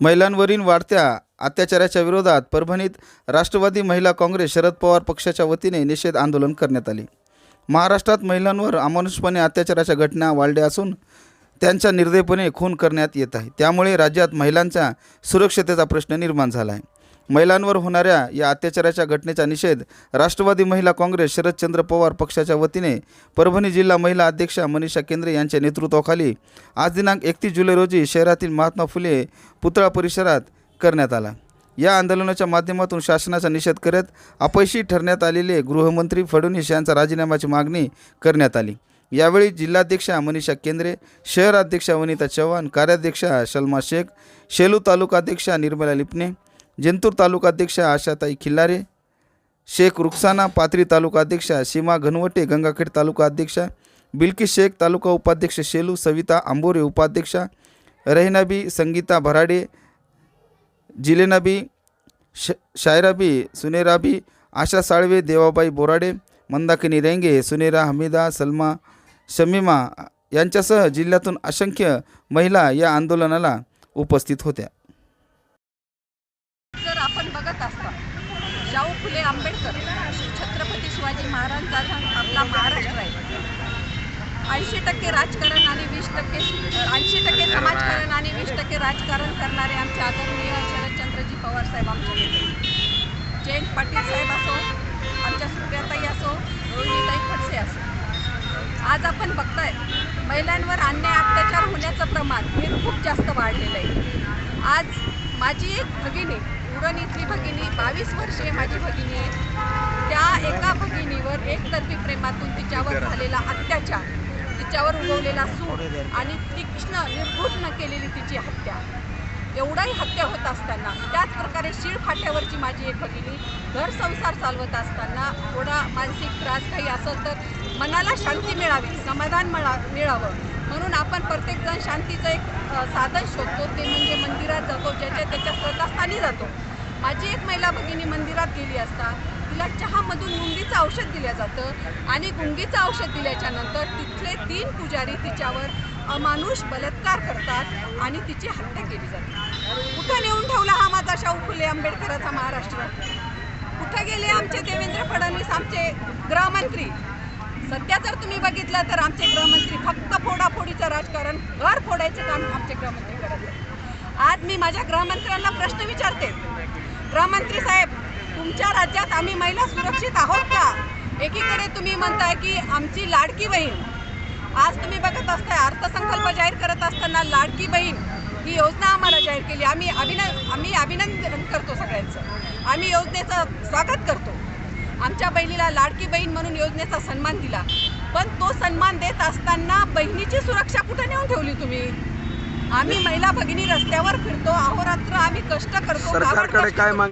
महिलांवरील वाढत्या अत्याचाराच्या विरोधात परभणीत राष्ट्रवादी महिला काँग्रेस शरद पवार पक्षाच्या वतीने निषेध आंदोलन करण्यात आले. महाराष्ट्रात महिलांवर अमानुषपणे अत्याचाराच्या घटना वाढल्या असून त्यांच्या निर्दयपणे खून करण्यात येत आहे. त्यामुळे राज्यात महिलांच्या सुरक्षतेचा प्रश्न निर्माण झाला आहे. महिलांवर होणाऱ्या या अत्याचाराच्या घटनेचा निषेध राष्ट्रवादी महिला काँग्रेस शरदचंद्र पवार पक्षाच्या वतीने परभणी जिल्हा महिला अध्यक्षा मनीषा केंद्रे यांच्या नेतृत्वाखाली आज दिनांक एकतीस जुलै रोजी शहरातील महात्मा फुले पुतळा परिसरात करण्यात आला. या आंदोलनाच्या माध्यमातून शासनाचा निषेध करत अपयशी ठरण्यात आलेले गृहमंत्री फडणवीस यांचा राजीनाम्याची मागणी करण्यात आली. यावेळी जिल्हाध्यक्षा मनीषा केंद्रे शहराध्यक्षा वनिता चव्हाण कार्याध्यक्षा शल्मा शेख शेलू तालुकाध्यक्षा निर्मला लिपणे जिंतूर तालुकाध्यक्षा आशाताई खिल्लारे शेख रुखसाना पाथरी तालुका अध्यक्षा सीमा घनवटे गंगाखेड तालुका अध्यक्षा बिल्किस शेख तालुका उपाध्यक्ष शेलू सविता आंबोरे उपाध्यक्षा रहिनाबी संगीता भराडे जिलेनाबी श शायराबी सुनेराबी आशा साळवे देवाबाई बोराडे मंदाकिनी रेंगे सुनेरा हमीदा सलमा शमीमा यांच्यासह जिल्ह्यातून असंख्य महिला या आंदोलनाला उपस्थित होत्या जर आपण बघत असता शाहू फुले आंबेडकर छत्रपती शिवाजी महाराजांचा आपला महाराष्ट्र आहे. ऐंशी टक्के राजकारण आणि वीस टक्के ऐंशी टक्के समाजकारण आणि वीस टक्के राजकारण करणारे आमचे आदरणीय शरदचंद्रजी पवार साहेब आमचे नेते जयंत पाटील साहेब असो आमच्या सुप्रियाताई असो रोहिणीताई खडसे असो. आज आपण बघताय महिलांवर अन्याय अत्याचार होण्याचं प्रमाण हे खूप जास्त वाढलेलं आहे. आज माझी एक भगिनी उरण इथली भगिनी बावीस वर्षीय माझी भगिनी आहे. त्या एका भगिनीवर एकतर्फी प्रेमातून तिच्यावर झालेला अत्याचार तिच्यावर उगवलेला सूड आणि तीक्ष्ण निर्घृष्ण केलेली तिची हत्या. एवढाही हत्या होत असताना त्याच प्रकारे शीळ फाट्यावरची माझी एक भगिनी घर संसार चालवत असताना थोडा मानसिक त्रास काही असेल तर मनाला शांती मिळावी समाधान मिळा मिळावं. म्हणून आपण प्रत्येकजण शांतीचं एक साधन शोधतो. ते म्हणजे मंदिरात जातो ज्याच्या त्याच्या स्वतःस्थानी जातो. माझी एक महिला भगिनी मंदिरात गेली असता तिला चहामधून गुंगीचं औषध दिलं जातं आणि गुंगीचं औषध दिल्याच्या नंतर तिथले तीन पुजारी तिच्यावर अमानुष बलात्कार करतात आणि तिची हत्या केली जाते. कुठं नेऊन ठेवला हा माझा शाहू फुले आंबेडकराचा महाराष्ट्र? कुठं गेले आमचे देवेंद्र फडणवीस आमचे गृहमंत्री? सध्या जर तुम्ही बघितलं तर आमचे गृहमंत्री फक्त फोडाफोडीचं राजकारण घर फोडायचं काम आमचे गृहमंत्री करत आहेत आज मी माझ्या गृहमंत्र्यांना प्रश्न विचारते. गृहमंत्री साहेब तुमच्या राज्यात आम्ही महिला सुरक्षित आहोत का? एकीकडे तुम्ही म्हणताय की आमची लाडकी बहीण. आज तुम्ही बघत असताय अर्थसंकल्प जाहीर करत असताना लाडकी बहीण ही योजना आम्हाला जाहीर केली. आम्ही अभिनंद आम्ही अभिनंदन करतो सगळ्यांचं. आम्ही योजनेचं स्वागत करतो. आमच्या बहिणीला लाडकी बहीण म्हणून योजनेचा सन्मान दिला. पण तो सन्मान देत असताना बहिणीची सुरक्षा कुठे नेऊन ठेवली तुम्ही? आम्ही महिला भगिनी रस्त्यावर फिरतो अहोरात्र आम्ही कष्ट करतो सरकारकडे काय करतो. माग